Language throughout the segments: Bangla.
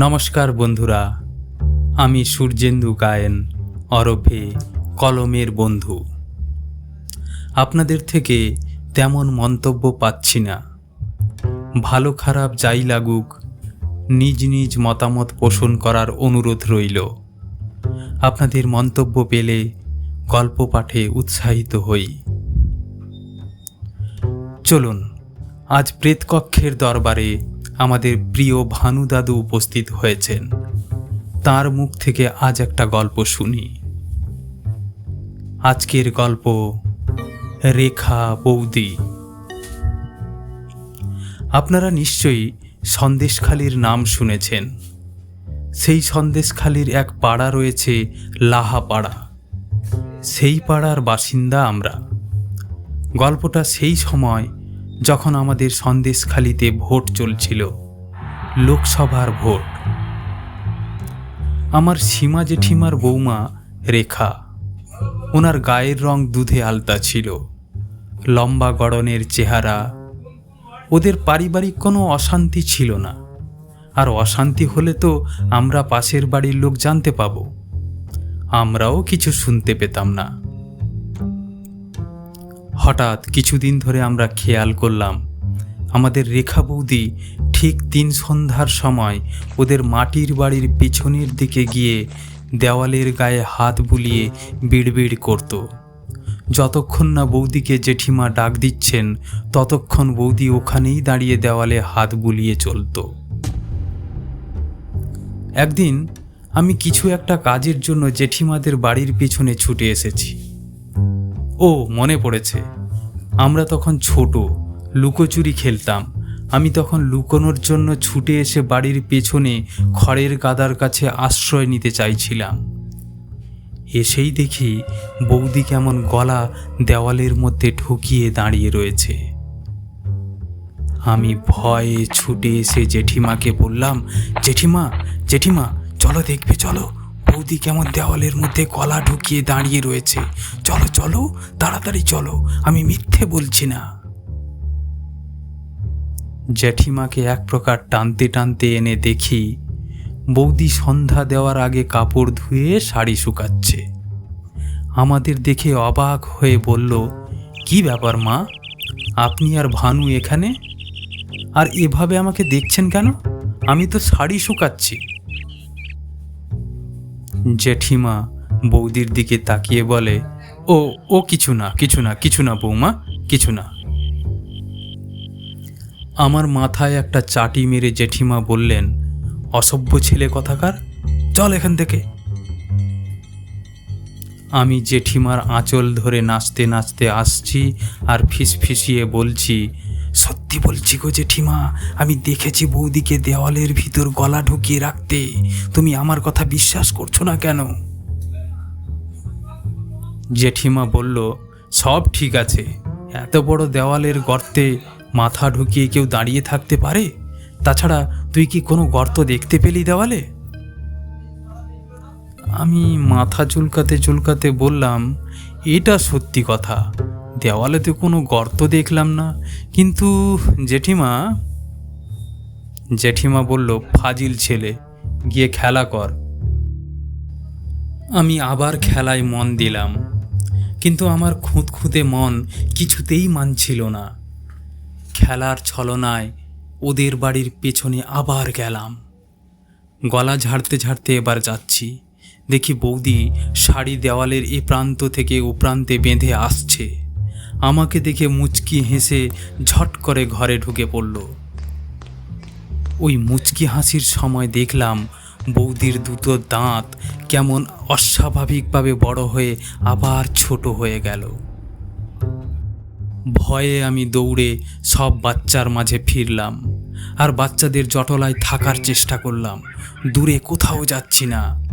নমস্কার বন্ধুরা, আমি সূর্যেন্দু গায়েন অরফে কলমের বন্ধু। আপনাদের থেকে তেমন মন্তব্য পাচ্ছি না। ভালো খারাপ যাই লাগুক, নিজ নিজ মতামত পোষণ করার অনুরোধ রইল। আপনাদের মন্তব্য পেলে গল্প পাঠে উৎসাহিত হই। চলুন, আজ প্রেতকক্ষের দরবারে আমাদের প্রিয় ভানু দাদু উপস্থিত হয়েছেন। তার মুখ থেকে আজ একটা গল্প শুনি। আজকের গল্প রেখা বৌদি। আপনারা নিশ্চয়ই সন্দেশখালির নাম শুনেছেন। সেই সন্দেশখালির এক পাড়া রয়েছে লাহা পাড়া সেই পাড়ার বাসিন্দা আমরা। গল্পটা সেই সময় যখন আমাদের সন্দেশখালিতে ভোট চলছিল, লোকসভার ভোট। আমার সীমা জেঠিমার বৌমা, রেখা, ওনার গায়ের রং দুধে আলতা ছিল। লম্বা গড়নের চেহারা, ওদের পারিবারিক কোনো অশান্তি ছিল না। আর অশান্তি হলে তো আমরা পাশের বাড়ির লোক জানতে পাবো। আমরাও কিছু শুনতে পেতাম না। হঠাৎ কিছুদিন ধরে আমরা খেয়াল করলাম, আমাদের রেখা বৌদি ঠিক তিন সন্ধ্যার সময় ওদের মাটির বাড়ির পেছনের দিকে গিয়ে দেওয়ালের গায়ে হাত বুলিয়ে বিড়বিড় করত। যতক্ষণ না বৌদিকে জেঠিমা ডাক দিচ্ছেন, ততক্ষণ বৌদি ওখানেই দাঁড়িয়ে দেওয়ালে হাত বুলিয়ে চলতো। একদিন আমি কিছু একটা কাজের জন্য জেঠিমাদের বাড়ির পিছনে ছুটে এসেছি। ও, মনে পড়েছে। আমরা তখন ছোট, লুকোচুরি খেলতাম। আমি তখন লুকোনোর জন্য ছুটে এসে বাড়ির পেছনে খড়ের গাদার কাছে আশ্রয় নিতে চাইছিলাম। এসেই দেখি বৌদি কেমন গলা দেওয়ালের মধ্যে ঢুকিয়ে দাঁড়িয়ে রয়েছে। আমি ভয়ে ছুটে এসে জেঠিমাকে বললাম, জেঠিমা জেঠিমা, চলো দেখবে, চলো। বৌদি কেমন দেওয়ালের মধ্যে গলা ঢুকিয়ে দাঁড়িয়ে রয়েছে। চলো চলো, তাড়াতাড়ি চলো, আমি মিথ্যে বলছি না। জ্যাঠিমাকে এক প্রকার টানতে টানতে এনে দেখি বৌদি সন্ধ্যা দেওয়ার আগে কাপড় ধুয়ে শাড়ি শুকাচ্ছে। আমাদের দেখে অবাক হয়ে বলল, কি ব্যাপার মা? আপনি আর ভানু এখানে? আর এভাবে আমাকে দেখছেন কেন? আমি তো শাড়ি শুকাচ্ছি। জেঠিমা বৌদির দিকে তাকিয়ে বলে, ও ও কিছু না কিছু না কিছু না বৌমা, কিছু না। আমার মাথায় একটা চাটি মেরে জেঠিমা বললেন, অসভ্য ছেলে কথাকার, চল এখান থেকে। আমি জেঠিমার আঁচল ধরে নাচতে নাচতে আসছি আর ফিসফিসিয়ে বলছি সত্যি বলছি গো জেঠিমা, আমি দেখেছি বৌদিকে দেওয়ালের ভিতর গলা ঢুকিয়ে রাখতে। তুমি আমার কথা বিশ্বাস করছ না কেন? জেঠিমা বলল, সব ঠিক আছে। এত বড় দেওয়ালের গর্তে মাথা ঢুকিয়ে কেউ দাঁড়িয়ে থাকতে পারে? তাছাড়া তুই কি কোনো গর্ত দেখতে পেলি দেওয়ালে? আমি মাথা চুলকাতে চুলকাতে বললাম, এটা সত্যি কথা। দেওয়ালেতে কোনো গর্ত দেখলাম না। কিন্তু জেঠিমা জেঠিমা বলল, ফাজিল ছেলে, গিয়ে খেলা কর। আমি আবার খেলায় মন দিলাম, কিন্তু আমার খুঁতখুঁতে মন কিছুতেই মানছিল না। খেলার ছলনায় ওদের বাড়ির পেছনে আবার গেলাম। গলা ঝাড়তে ঝাড়তে এবার যাচ্ছি। দেখি বৌদি শাড়ি দেওয়ালের এ প্রান্ত থেকে ও প্রান্তে বেঁধে আসছে। আমাকে দেখে মুচকি হেসে ঝট করে ঘরে ঢুকে পড়ল। ওই মুচকি হাসির সময় দেখলাম বৌদির দুটো দাঁত কেমন অস্বাভাবিকভাবে বড় হয়ে আবার ছোট হয়ে গেল। ভয়ে আমি দৌড়ে সব বাচ্চার মাঝে ফিরলাম আর বাচ্চাদের জটলায় থাকার চেষ্টা করলাম। দূরে কোথাও যাচ্ছি না।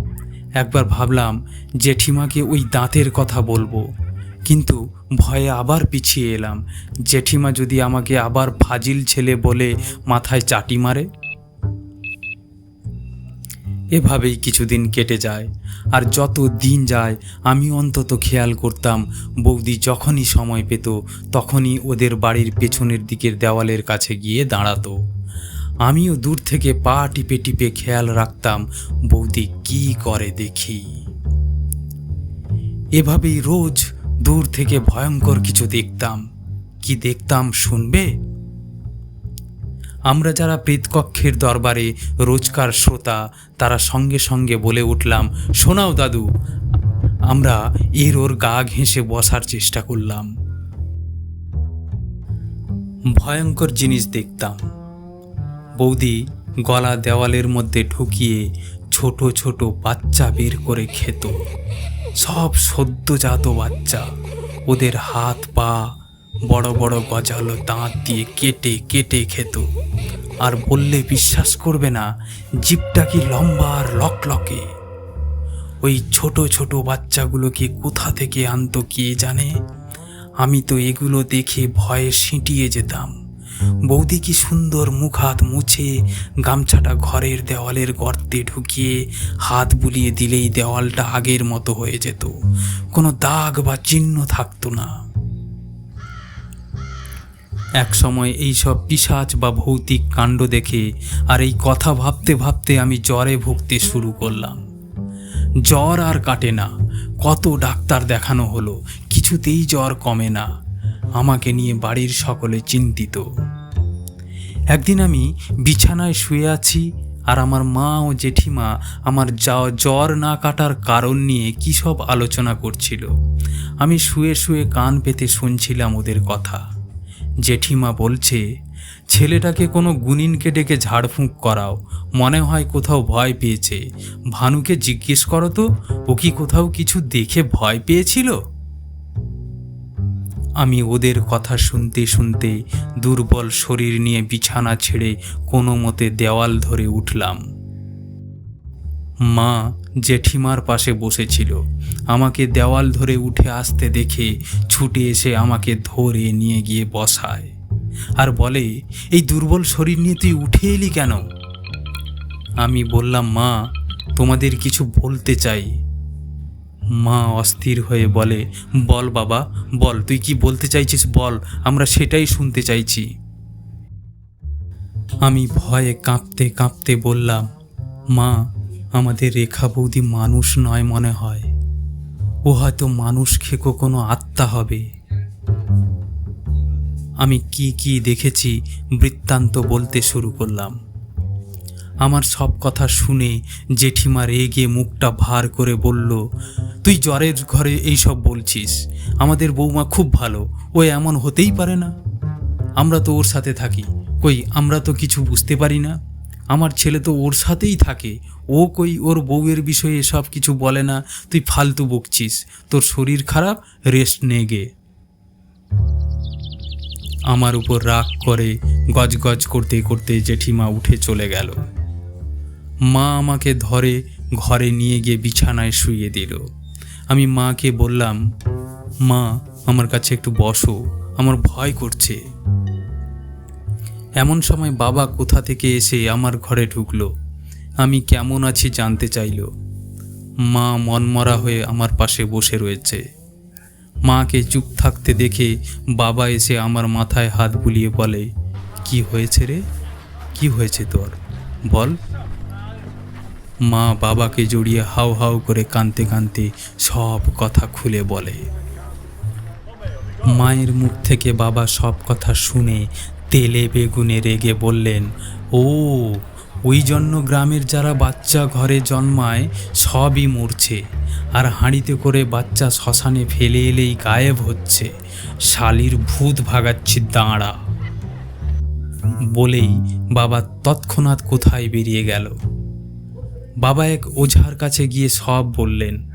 একবার ভাবলাম জেঠিমাকে ওই দাঁতের কথা বলব। কিন্তু ভয়ে আবার পিছিয়ে এলাম। জেঠিমা যদি আমাকে আবার ফাজিল ছেলে বলে মাথায় চাটি মারে? এভাবেই কিছুদিন কেটে যায়, আর যত দিন যায়, আমি অন্তত খেয়াল করতাম, বৌদি যখনই সময় পেত, তখনই ওদের বাড়ির পেছনের দিকের দেওয়ালের কাছে গিয়ে দাঁড়াতো। আমিও দূর থেকে পা টিপে টিপে খেয়াল রাখতাম, বৌদি কি করে দেখি। এভাবেই রোজ দূর থেকে ভয়ঙ্কর কিছু দেখতাম। কি দেখতাম, শুনবে? আমরা যারা প্রেতকক্ষের দরবারে রোজকার শ্রোতা, তারা সঙ্গে সঙ্গে বলে উঠলাম, শোনাও দাদু। আমরা এর ওর গা ঘেঁষে বসার চেষ্টা করলাম। ভয়ঙ্কর জিনিস দেখতাম। বৌদি গলা দেওয়ালের মধ্যে ঢুকিয়ে ছোট ছোট বাচ্চা বের করে খেত। সব সদ্যজাত বাচ্চা। ওদের হাত পা বড় বড় গজালো দাঁত দিয়ে কেটে কেটে খেত। আর বললে বিশ্বাস করবে না জিপটা কি লম্বা আর লকলকে। ওই ছোট ছোট বাচ্চাগুলোকে কোথা থেকে আনতো কে জানে? আমি তো এগুলো দেখে ভয়ে সিঁটিয়ে যেতাম। বৌদি কি সুন্দর মুখ হাত মুছে গামছাটা ঘরের দেওয়ালের গর্তে ঢুকিয়ে হাত বুলিয়ে দিলেই দেওয়ালটা আগের মতো হয়ে যেত। কোনো দাগ বা চিহ্ন থাকতো না। এক সময় এই সব পিসাচ বা ভৌতিক কাণ্ড দেখে আর এই কথা ভাবতে ভাবতে আমি জ্বরে ভুগতে শুরু করলাম। জ্বর আর কাটে না, কত ডাক্তার দেখানো হলো, কিছুতেই জ্বর কমে না। আমাকে নিয়ে বাড়ির সকলে চিন্তিত। একদিন আমি বিছানায় শুয়ে আছি আর আমার মা ও জেঠিমা আমার যা- জ্বর না কাটার কারণ নিয়ে কী সব আলোচনা করছিল। আমি শুয়ে শুয়ে কান পেতে শুনছিলাম ওদের কথা। জেঠিমা বলছে, ছেলেটাকে কোনো গুনিনকে ডেকে ঝাড়ফুঁক করাও, মনে হয় কোথাও ভয় পেয়েছে। ভানুকে জিজ্ঞেস করো তো, ও কি কোথাও কিছু দেখে ভয় পেয়েছিল? আমি ওদের কথা শুনতে শুনতে দুর্বল শরীর নিয়ে বিছানা ছেড়ে কোনো মতে দেওয়াল ধরে উঠলাম। মা জেঠিমার পাশে বসেছিল। আমাকে দেওয়াল ধরে উঠে আসতে দেখে ছুটে এসে আমাকে ধরে নিয়ে গিয়ে বসায়। আর বলে, এই দুর্বল শরীর নিয়ে তুই উঠে এলি কেন? আমি বললাম, মা, তোমাদের কিছু বলতে চাই। মা অস্থির হয়ে বলে, বল বাবা, বল, তুই কি বলতে চাইছিস বল, আমরা সেটাই শুনতে চাইছি। আমি ভয়ে কাঁপতে কাঁপতে বললাম, মা, আমাদের রেখা বৌদি মানুষ নয় মনে হয়। ও হয়তো মানুষ খেকো কোনো আত্মা হবে। আমি কি কি দেখেছি বৃত্তান্ত বলতে শুরু করলাম। আমার সব কথা শুনে জেঠিমা রেগে মুখটা ভার করে বলল, তুই জ্বরের ঘরে এই সব বলছিস? আমাদের বৌমা খুব ভালো, ও এমন হতেই পারে না। আমরা তো ওর সাথে থাকি। কই, আমরা তো কিছু বুঝতে পারি না। আমার ছেলে তো ওর সাথেই থাকে। ও কই, ওর বউয়ের বিষয়ে সব কিছু বলে না। তুই ফালতু বকছিস। তোর শরীর খারাপ, রেস্ট নে গে। আমার উপর রাগ করে গজগজ করতে করতে জেঠিমা উঠে চলে গেল। মা আমাকে ধরে ঘরে নিয়ে গিয়ে বিছানায় শুইয়ে দিল। আমি মাকে বললাম, মা, আমার কাছে একটু বসো, আমার ভয় করছে। এমন সময় বাবা কোথা থেকে এসে আমার ঘরে ঢুকলো। আমি কেমন আছি জানতে চাইল। মা মনমরা হয়ে আমার পাশে বসে রয়েছে। মাকে চুপ থাকতে দেখে বাবা এসে আমার মাথায় হাত বুলিয়ে বলে, কি হয়েছে রে? কি হয়েছে তোর? বল। মা বাবাকে জড়িয়ে হাউ হাউ করে কাঁদতে কাঁদতে সব কথা খুলে বলে। মায়ের মুখ থেকে বাবা সব কথা শুনে তেলে বেগুনে রেগে বললেন, ও, ওই জন্য গ্রামের যারা বাচ্চা ঘরে জন্মায় সবই মরছে, আর হাঁড়িতে করে বাচ্চা শ্মশানে ফেলে এলেই গায়েব হচ্ছে, শালির ভূত ভাগাচ্ছি দাঁড়া। বলেই বাবা তৎক্ষণাৎ কোথায় বেরিয়ে গেল। বাবা এক ওঝার কাছে গিয়ে সব বললেন।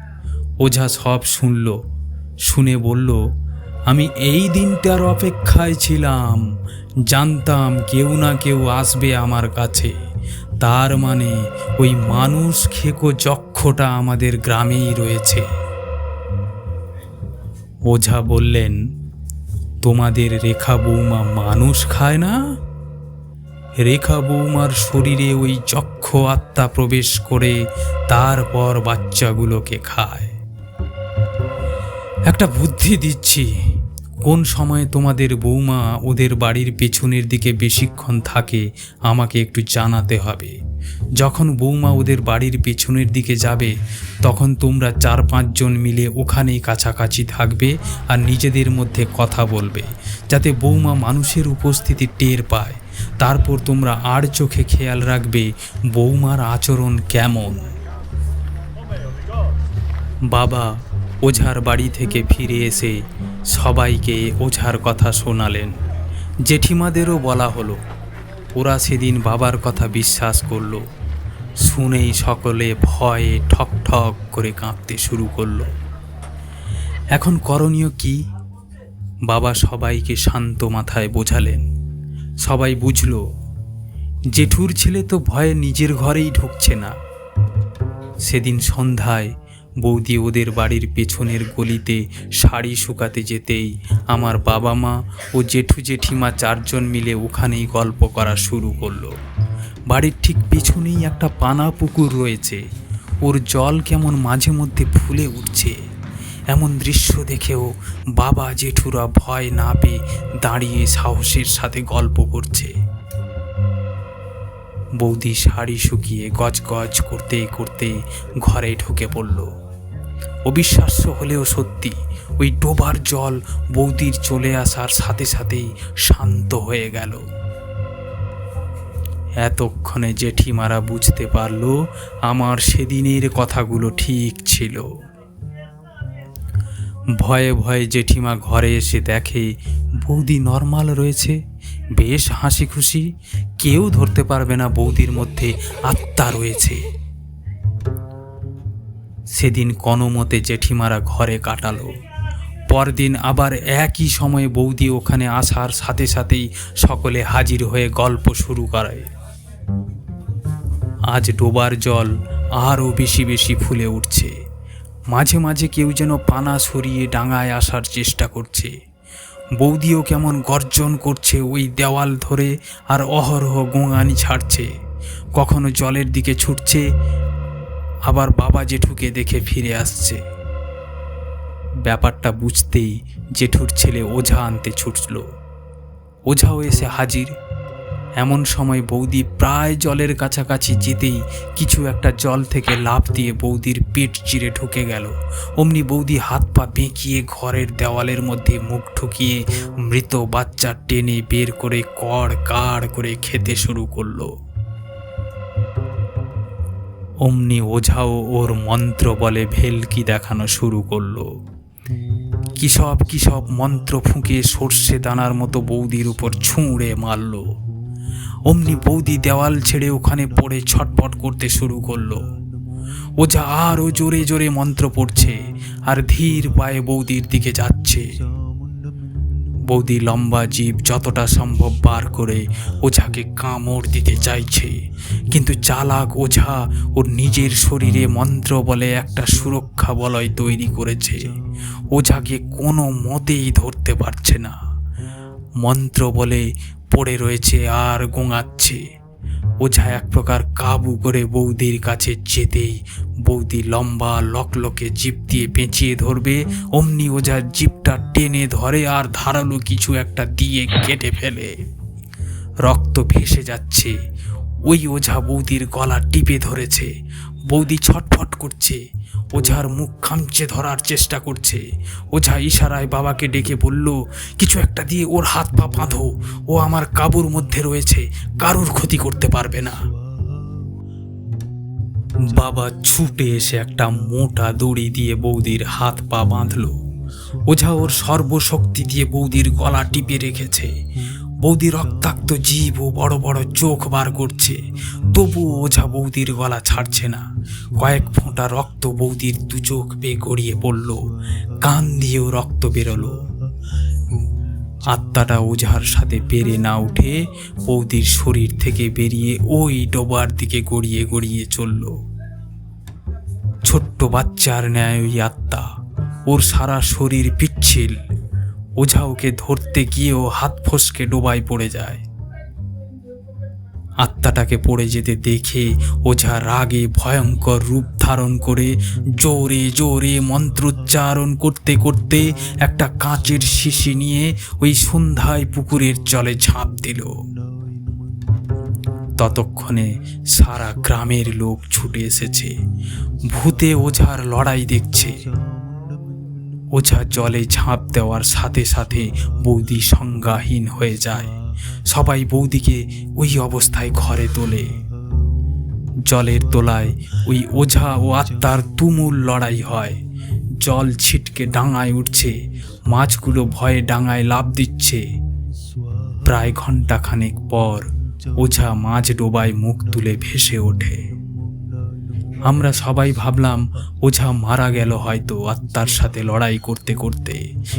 ওঝা সব শুনল। শুনে বলল, আমি এই দিনটার অপেক্ষায় ছিলাম। জানতাম কেউ না কেউ আসবে আমার কাছে। তার মানে ওই মানুষ খেকো যক্ষটা আমাদের গ্রামেই রয়েছে। ওঝা বললেন, তোমাদের রেখা বৌমা মানুষ খায় না? রেখা বৌমার শরীরে ওই যক্ষ আত্মা প্রবেশ করে তারপর বাচ্চাগুলোকে খায়। একটা বুদ্ধি দিচ্ছি, কোন সময় তোমাদের বৌমা ওদের বাড়ির পেছনের দিকে বেশিক্ষণ থাকে আমাকে একটু জানাতে হবে। যখন বৌমা ওদের বাড়ির পেছনের দিকে যাবে, তখন তোমরা চার পাঁচজন মিলে ওখানেই কাছাকাছি থাকবে আর নিজেদের মধ্যে কথা বলবে, যাতে বৌমা মানুষের উপস্থিতি টের পায়। তারপর তোমরা আর চোখে খেয়াল রাখবে বৌমার আচরণ কেমন। বাবা ওঝার বাড়ি থেকে ফিরে এসে সবাইকে ওঝার কথা শোনালেন। জেঠিমাদেরও বলা হলো, ওরা সেদিন বাবার কথা বিশ্বাস করল, শুনেই সকলে ভয়ে ঠক ঠক করে কাঁপতে শুরু করল। এখন করণীয় কি? বাবা সবাইকে শান্ত মাথায় বোঝালেন। সবাই বুঝল, জেঠুর ছেলে তো ভয়ে নিজের ঘরেই ঢুকছে না। সেদিন সন্ধ্যায় বৌদি ওদের বাড়ির পেছনের গলিতে শাড়ি শুকাতে যেতেই আমার বাবা মা ও জেঠু জেঠিমা চারজন মিলে ওখানেই গল্প করা শুরু করল। বাড়ির ঠিক পেছনেই একটা পানা পুকুর রয়েছে। ওর জল কেমন মাঝে মধ্যে ফুলে উঠছে। এমন দৃশ্য দেখেও বাবা জেঠুরা ভয় না পেয়ে দাঁড়িয়ে সাহসের সাথে গল্প করছে। বৌদি শাড়ি শুকিয়ে গজগজ করতে করতে ঘরে ঢুকে পড়ল। অবিশ্বাস্য হলেও সত্যি ওই ডোবার জল বৌদির চলে আসার সাথে সাথেই শান্ত হয়ে গেল। এতক্ষণে জেঠিমারা বুঝতে পারল আমার সেদিনের কথাগুলো ঠিক ছিল। ভয়ে ভয়ে জেঠিমা ঘরে এসে দেখে, বৌদি নর্মাল রয়েছে, বেশ হাসি খুশি কেউ ধরতে পারবে না বৌদির মধ্যে আত্মা রয়েছে। সেদিন কোনোমতে জেঠিমারা ঘরে কাটালো। পরদিন আবার একই সময়ে বৌদি ওখানে আসার সাথে সাথেই সকলে হাজির হয়ে গল্প শুরু করে। আজ ডোবার জল আরও বেশি বেশি ফুলে উঠছে। মাঝে মাঝে কেউ যেন পানা সরিয়ে ডাঙায় আসার চেষ্টা করছে। বৌদিও কেমন গর্জন করছে ওই দেওয়াল ধরে আর অহরহ গোঙানি ছাড়ছে। কখনো জলের দিকে ছুটছে, আবার বাবা জেঠুকে দেখে ফিরে আসছে। ব্যাপারটা বুঝতেই জেঠুর ছেলে ওঝা আনতে ছুটল। ওঝাও এসে হাজির এমন সময় বৌদি প্রায় জলের কাছাকাছি যেতেই কিছু একটা জল থেকে লাফ দিয়ে বৌদির পেট চিরে ঢুকে গেল। অমনি বৌদি হাত পা বেঁকিয়ে ঘরের দেওয়ালের মধ্যে মুখ ঠুকিয়ে মৃত বাচ্চা টেনে বের করে কড় কাড় করে খেতে শুরু করল। অমনি ওঝাও ওর মন্ত্র বলে ভেলকি দেখানো শুরু করল। কিসব কিসব মন্ত্র ফুঁকে সর্ষে দানার মতো বৌদির উপর ছুঁড়ে মারল। অমনি বৌদি দেওয়াল ছেড়ে ওখানে পড়ে ছটপট করতে শুরু করল। ওঝা আরও জোরে জোরে মন্ত্র পড়ছে আর ধীর পায়ে বৌদির দিকে যাচ্ছে। বৌদি লম্বা জীব যতটা সম্ভব বার করে ওঝাকে কামড় দিতে চাইছে। কিন্তু চালাক ওঝা ওর নিজের শরীরে মন্ত্র বলে একটা সুরক্ষা বলয় তৈরি করেছে। ওঝাকে কোনো মতেই ধরতে পারছে না। মন্ত্র বলে পড়ে রয়েছে আর গোঙাচ্ছে। ওঝা এক প্রকার কাবু করে বৌদির কাছে যেতেই বৌদি লম্বা লকলকে জিপ দিয়ে পেঁচিয়ে ধরবে, অমনি ওঝা জিপটা টেনে ধরে আর ধারালো কিছু একটা দিয়ে কেটে ফেলে। রক্ত ভেসে যাচ্ছে। ওই ওঝা বৌদির গলা টিপে ধরেছে। বৌদি ছটফট করছে। ওঝার মুখ খামচে ধরার চেষ্টা করছে। ওঝা ইশারায় বাবাকে ডেকে বলল, কিছু একটা দিয়ে ওর হাত পা বাঁধো। ও আমার কাবুর মধ্যে রয়েছে। কারুর ক্ষতি করতে পারবে না। বাবা ছুটে এসে একটা মোটা দড়ি দিয়ে বৌদির হাত পা বাঁধল। ওঝা ওর সর্বশক্তি দিয়ে বৌদির গলা টিপে রেখেছে। বৌদি রক্তাক্ত জীব ও বড় বড় চোখ বার করছে। তবুও ওঝা বৌদির গলা ছাড়ছে না। কয়েক ফোঁটা রক্ত বৌদির দু চোখ বেয়ে গড়িয়ে পড়ল। কান দিয়েও রক্ত বেরোলো। আত্মাটা ওঝার সাথে পেরে না উঠে বৌদির শরীর থেকে বেরিয়ে ওই ডোবার দিকে গড়িয়ে গড়িয়ে চলল। ছোট্ট বাচ্চার ন্যায় ওই আত্মা। ওর সারা শরীর পিচ্ছিল। ওঝা ওকে ধরতে গিয়েও হাত ফসকে ডোবায় পড়ে যায়। আত্মাটাকে পড়ে যেতে দেখে ওঝা রাগে ভয়ঙ্কর রূপ ধারণ করে জোরে জোরে মন্ত্রোচ্চারণ করতে করতে একটা কাঁচের শিশি নিয়ে ওই সন্ধ্যায় পুকুরের জলে ঝাঁপ দিল। ততক্ষণে সারা গ্রামের লোক ছুটে এসেছে। ভূতে ওঝার লড়াই দেখছে। ওঝা জলে ঝাঁপ দেওয়ার সাথে সাথে বৌদি সংজ্ঞাহীন হয়ে যায়। সবাই বৌদিকে ওই অবস্থায় ঘরে তোলে। জলের তোলায় ওই ওঝা ও আত্মার তুমুল লড়াই হয়। জল ছিটকে ডাঙায় উঠছে, মাছগুলো ভয়ে ডাঙায় লাভ দিচ্ছে। প্রায় ঘন্টাখানেক পর ওঝা মাছ ডোবায় মুখ তুলে ভেসে ওঠে। আমরা সবাই ভাবলাম, ওঝা মারা গেল হয়তো আত্মার সাথে লড়াই করতে করতে।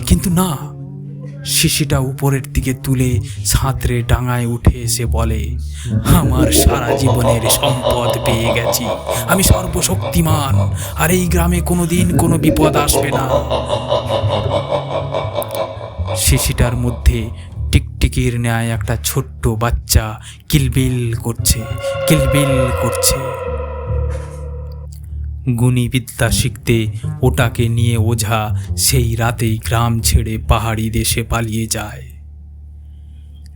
কিন্তু না, শিশিটা উপরের দিকে তুলে সাঁতরে ডাঙায় উঠে এসে বলে, আমার সারা জীবনের সম্পদ পেয়ে গেছি। আমি সর্বশক্তিমান, আর এই গ্রামে কোনোদিন কোনো বিপদ আসবে না। শিশিটার মধ্যে টিকটিকির ন্যায় একটা ছোট্ট বাচ্চা কিলবিল করছে কিলবিল করছে। গুণী বিদ্যা শিখতে ওটাকে নিয়ে ওঝা সেই রাতেই গ্রাম ছেড়ে পাহাড়ি দেশে পালিয়ে যায়।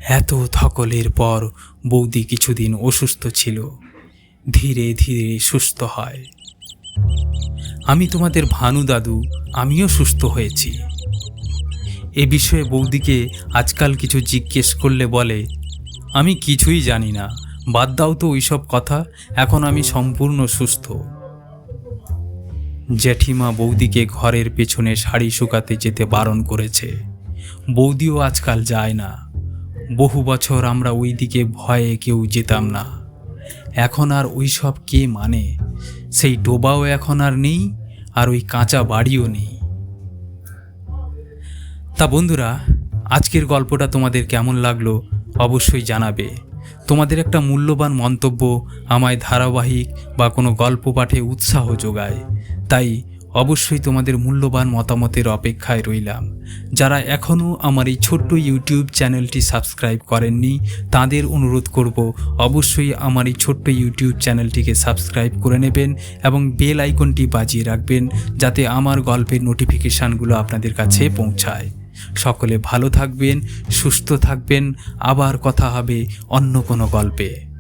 এত ধকলের পর বৌদি কিছুদিন অসুস্থ ছিল। ধীরে ধীরে সুস্থ হয়। আমি তোমাদের ভানু দাদু, আমিও সুস্থ হয়েছি। এ বিষয়ে বৌদিকে আজকাল কিছু জিজ্ঞেস করলে বলে, আমি কিছুই জানি না, বাদ দাও তো ওইসব কথা, এখন আমি সম্পূর্ণ সুস্থ। জেঠিমা বৌদিকে ঘরের পেছনে শাড়ি শুকাতে যেতে বারণ করেছে। বৌদিও আজকাল যায় না। বহু বছর আমরা ওই দিকে ভয়ে কেউ যেতাম না। এখন আর ওই সব কে মানে? সেই ডোবাও এখন আর নেই, আর ওই কাঁচা বাড়িও নেই। তা বন্ধুরা, আজকের গল্পটা তোমাদের কেমন লাগল অবশ্যই জানাবে। তোমাদের একটা মূল্যবান মন্তব্য আমায় ধারাবাহিক বা কোনো গল্প পাঠে উৎসাহ যোগায়। তাই অবশ্যই তোমাদের মূল্যবান মতামতের অপেক্ষায় রইলাম। যারা এখনও আমার এই ছোট্ট ইউটিউব চ্যানেলটি সাবস্ক্রাইব করেননি, তাদের অনুরোধ করব অবশ্যই আমার এই ছোট্ট ইউটিউব চ্যানেলটিকে সাবস্ক্রাইব করে নেবেন এবং বেল আইকনটি বাজিয়ে রাখবেন যাতে আমার গল্পের নোটিফিকেশানগুলো আপনাদের কাছে পৌঁছায়। সকলে ভালো থাকবেন, সুস্থ থাকবেন, আবার কথা হবে অন্য কোনো গল্পে।